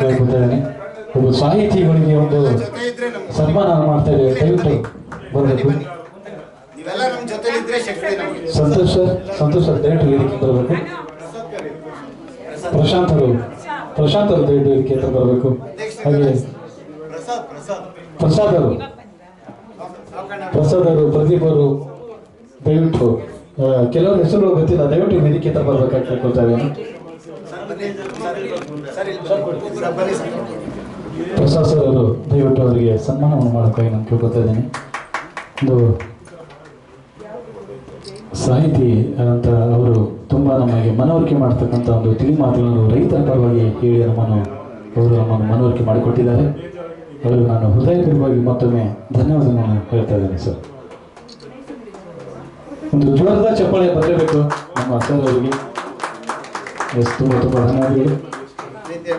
ಕೇಳ್ಕೊತಿದ್ದೇನೆ ಒಬ್ಬ ಸಾಹಿತಿಗಳಿಗೆ ಒಂದು ಸನ್ಮಾನ ಮಾಡ್ತಾ ಇದ್ದೇವೆ. ದಯವಿಟ್ಟು ಬರಬೇಕು ಸಂತೋಷ್ ಸರ್ ಸಂತೋಷ್ ಸರ್ ದಯವಿಟ್ಟು ವೇದಿಕೆ ಬರಬೇಕು. ಪ್ರಶಾಂತರು ಅವರು ಪ್ರಶಾಂತ್ ಅವರು ದಯವಿಟ್ಟು ವೇದಿಕೆ ಹತ್ರ ಬರಬೇಕು. ಹಾಗೆ ಪ್ರಸಾದ್ ಅವರು. ಪ್ರಸಾದ್ ಅವರು ಪ್ರದೀಪ್ ಅವರು ದಯವಿಟ್ಟು ಕೆಲವೊಂದು ಹೆಸರುಗಳು ಗೊತ್ತಿಲ್ಲ. ದಯವಿಟ್ಟು ವೇದಿಕೆ ಹತ್ರ ಬರ್ಬೇಕಾಗಿ ಪ್ರಸಾದ್ ಸರ್ ಅವರು ದಯವಿಟ್ಟು ಅವರಿಗೆ ಸನ್ಮಾನವನ್ನು ಮಾಡೋಕ್ಕಾಗಿ ನಾನು ಕೇಳ್ಕೊತಾ ಇದ್ದೀನಿ. ಒಂದು ಸಾಹಿತಿ ಅಂತ ಅವರು ತುಂಬ ನಮಗೆ ಮನವರಿಕೆ ಮಾಡ್ತಕ್ಕಂಥ ಒಂದು ತಿಳಿ ಮಾತುಗಳನ್ನು ರೈತರ ಪರವಾಗಿ ಹೇಳಿ ನಮ್ಮನ್ನು ಅವರು ನಮ್ಮನ್ನು ಮನವರಿಕೆ ಮಾಡಿಕೊಟ್ಟಿದ್ದಾರೆ. ಅವರು ನಾನು ಹೃದಯಪೂರ್ವವಾಗಿ ಮತ್ತೊಮ್ಮೆ ಧನ್ಯವಾದಗಳನ್ನು ಹೇಳ್ತಾ ಇದ್ದೇನೆ, ಸರ್. ಒಂದು ಜೋರದ ಚಪ್ಪಾಳೆ ಬರಲೇಬೇಕು ನಮ್ಮ ಸರ್ ಅವರಿಗೆ ಎಸ್ ತುಂಬ ತುಂಬ ಧನ್ಯವಾದಗಳು ಪ್ರೀತಿ